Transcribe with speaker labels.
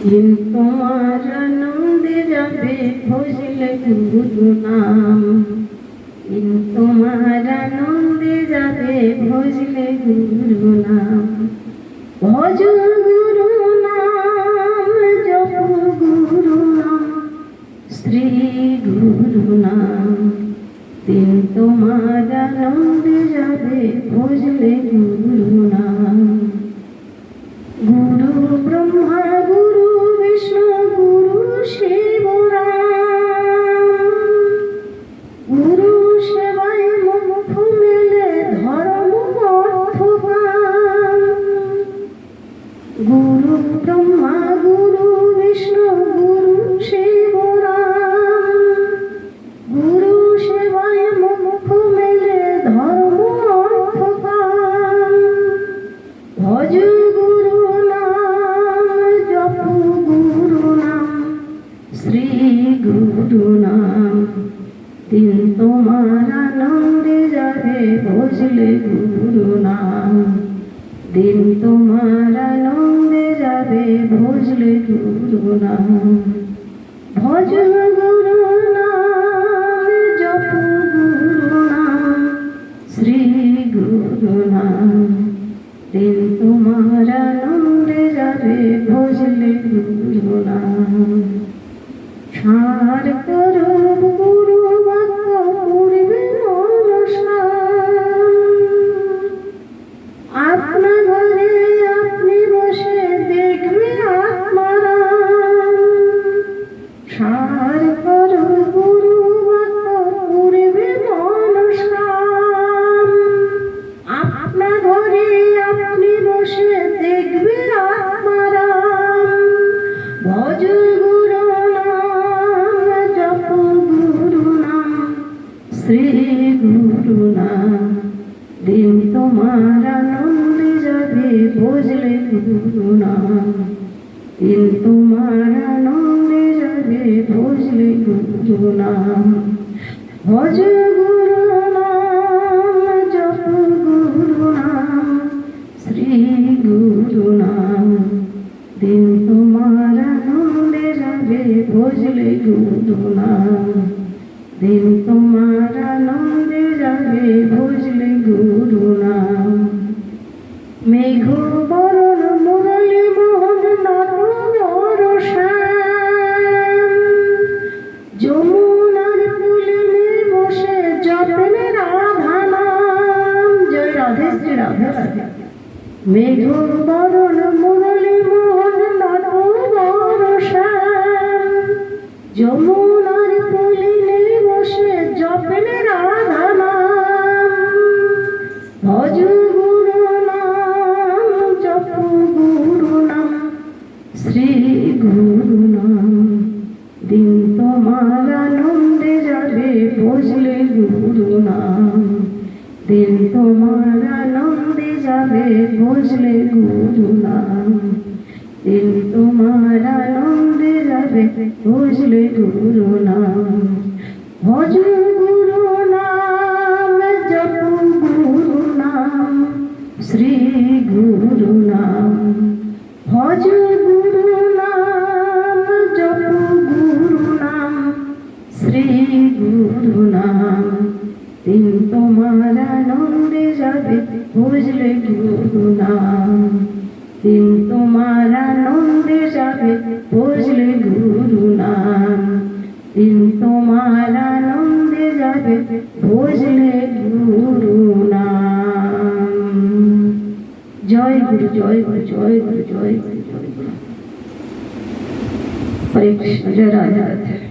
Speaker 1: দিন তোমার আনন্দে যাবে নাম দিন তোমার আনন্দে যাবে ভজলে গুরু নাম ভজ গুরু আনন্দে যাবে ভজলে গুরু গুরু নাম দিন তোমার আনন্দে যাবে ভজলে গুরু নাম দিন তোমার আনন্দে যাবে ভজলে গুরু নাম ভজ গুরু নাম জপ গুরু নাম শ্রী গুরু নাম দিন তোমার আনন্দে যাবে ভজলে গুরু নাম সার করো গুরু পূর্বে আপনা ঘরে আপনি বসে দেখবে আত্মারাম সার করো গুরু পূর্বে মনসাম আপনা ঘরে আপনি বসে দেখবে আত্মারাম ভজ শ্রী নাম দিন তোমার আনন্দে যাবে, বুঝলে নাম দিন তোমার আনন্দে যাবে, বুঝলে নাম ভজ গুরু নাম জপ গুরু নাম শ্রী গুরু নাম দিন তোমার আনন্দে যাবে, বুঝলে নাম দিন তোমার গুরু নাম মেঘ বরণ মুরলী মোহন শ্যাম যমুনার কুলিনে বসে জপেন রাধা নাম জয় রাধে, শ্রী রাধে রাধে। মেঘ বরণ মুরলী মোহন শ্যাম যমুনার কুলিনে বসে জপেন রাধা ভজ গুরু গুরু নাম, শ্রী গুরু নাম। দিন তোমার আনন্দে যাবে বুঝলে গুরু যাবে গুরু যাবে বুঝলে গুরু নাম। ভজ গুরু নাম দিন তোমার আনন্দে যাবে, বুঝলে গুরু নাম দিন তোমার আনন্দে যাবে, বুঝলে গুরু নাম দিন তোমার আনন্দে যাবে, বুঝলে গুরু নাম জয় গুরু জয় গুরু জয় গুরু জয় গুরু জয় গুরু। কৃষ্ণ, জয় রাধা।